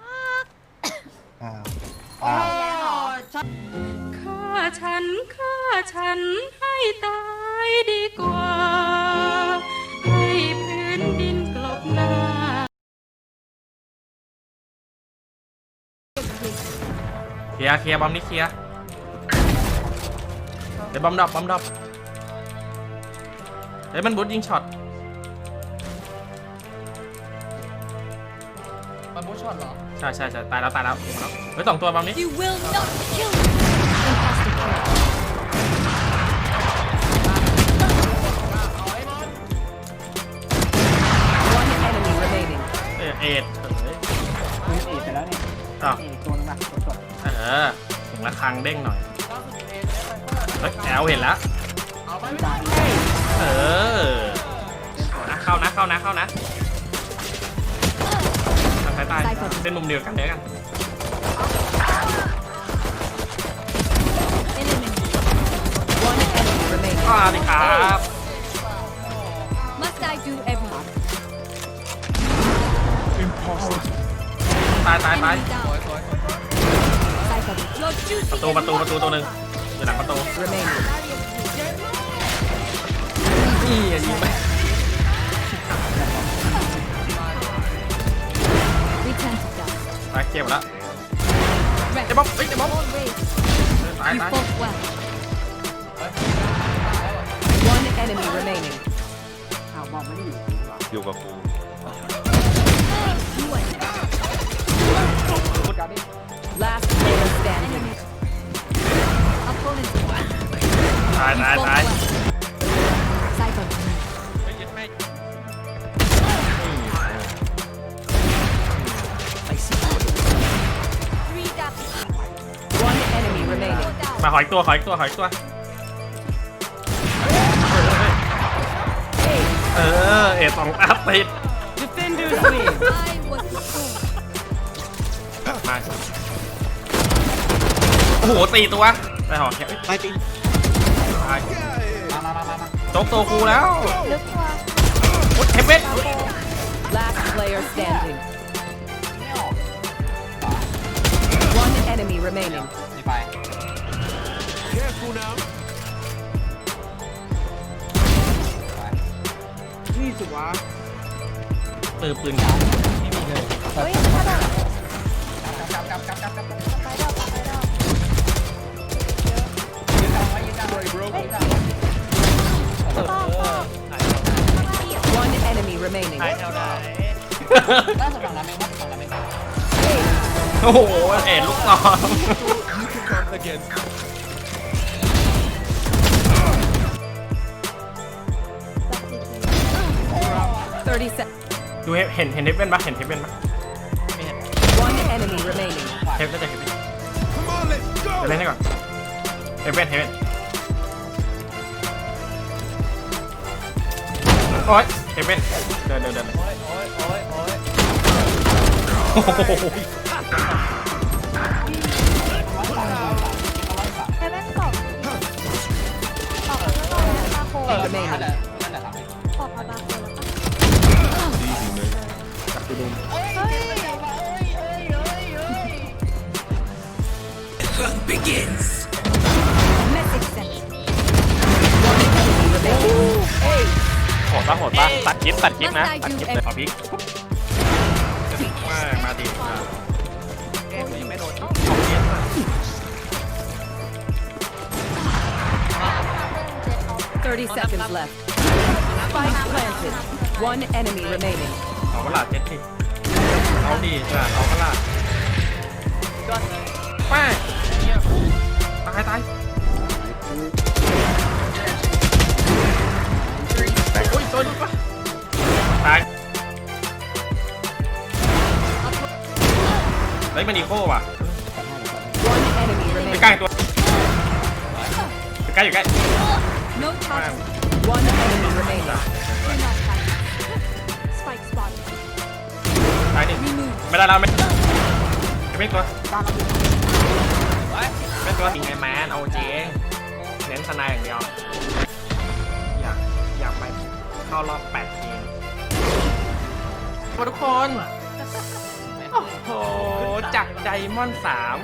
อ้าวอ้าวฆ่าฉันฆ่าฉันให้ตายดีกว่า ให้พื้นดินกลบหน้า เคลียร์เคลียร์บอมนี่เคลียร์เดี๋ยวบอมดรอปบอมดรอปเฮ้ยมันบูทยิงช็อต มันบูช็อตเหรอใช่ใช่ใช่ตายแล้วตายแล้วยิงมาแล้วเฮ้ยสองตัวบอมนี้ You will not kill me. Fantastic kill. เอาไอ้บอล One enemy remaining. เอยเอ็ดเฮ้ยมีเอกไปแล้วนี่อ้าวเอกตัวนึงนะสดเออถึงละครังเด้งหน่อยล่าสุดเอเลยไปเปิดเฮ้ยแอลเห็นแล้ว เอาไปๆไม่ตาได้ยเออนะเข้านะเข้านะเข้านะ ทางซ้ายตายเป็นมุมเดียวกันเดียวกัน Enemy. One enemy remaining. อ่าดีครับ Must I do everything? ตายตายตาย Enemy ส down. วยสวย Cypher. Your duty ประตูประตูประตูตัวหนึ่งอยู่หลังประตู remaining. นี่อันนี้ไป ตายเก็บแล้ว Red. เจ็บบ๊อบเฮ้ยเจ็บบ๊อบ All raised. ตาย You ตาย fought well. One enemy remaining. อ้าวบอมไม่ได้อยู่หรอ อยู่กับกู You are พูดกันดิ last player standing. Opponent. ตาย You ตาย fought ตาย well. ออีกตัวขออีกตัวขออีกตัว เออ เอ็ดสองอัพติด Defenders win. I was the fool. มาโอ้โหตีตัวไปหอแค่ไปตีตายมามามามามาโจ๊กโตกูแล้วอุ๊ยเฮเวน Last player standing. One enemy remaining. นี่ไป นี่สุดวะปืนปืนยาวไม่มีเลยเฮ้ยกลับกลับกลับกลับกลับกลับยืนกลางไว้ยืนกลางไว้ยืนกลางไว้เออ One enemy remaining. ล่าสุดฝั่งราเมงวะฝั่งราเมงโอ้โหเอ็ดลูกน้อง 30 seconds. ดูเฮเห็นเห็นเฮเวนปะเห็นเฮเวนปะ One enemy remaining. เฮเวนจะเฮเวนจะเล่นให้ก่อนเฮเวนเฮเวนโอ๊ยเฮเวนเดินเดินเดินโอ้ยโอ้ยโอ้ยโอ้ยโอ้โหเออ Remaining นั่นแหละนั่นแหละครั Message sent. One enemy remaining. โหดปะโหดปะตัดคลิปตัดคลิปนะ Must I ตัด do คลิปเลยขอพลิกมามาดิอ่ะ เอ็มยังไม่โดน ขอพลิก 30 seconds left. Spike planted. One enemy remaining. เอากระลาดเจ็ดดิเอาดิอะเอากระลาดแป้งตายตายโอ้ยตัวนี้ปะตายเฮ้ยมันอีโคว่ะ One enemy ไป remaining. ใกล้ตัวไปใกล้อยู่ใกล้ No แป้ง touch. One enemy remaining. Spike นึ่งไม่ได้แล้วไม่ไม่ตัวไม่ตัวจริงไงแมนเอาจริงเน้นสนายอย่างเดียว อยากอยากไปเข้ารอบแปดทีมมาทุกคนไม่จากไดมอนด์สาม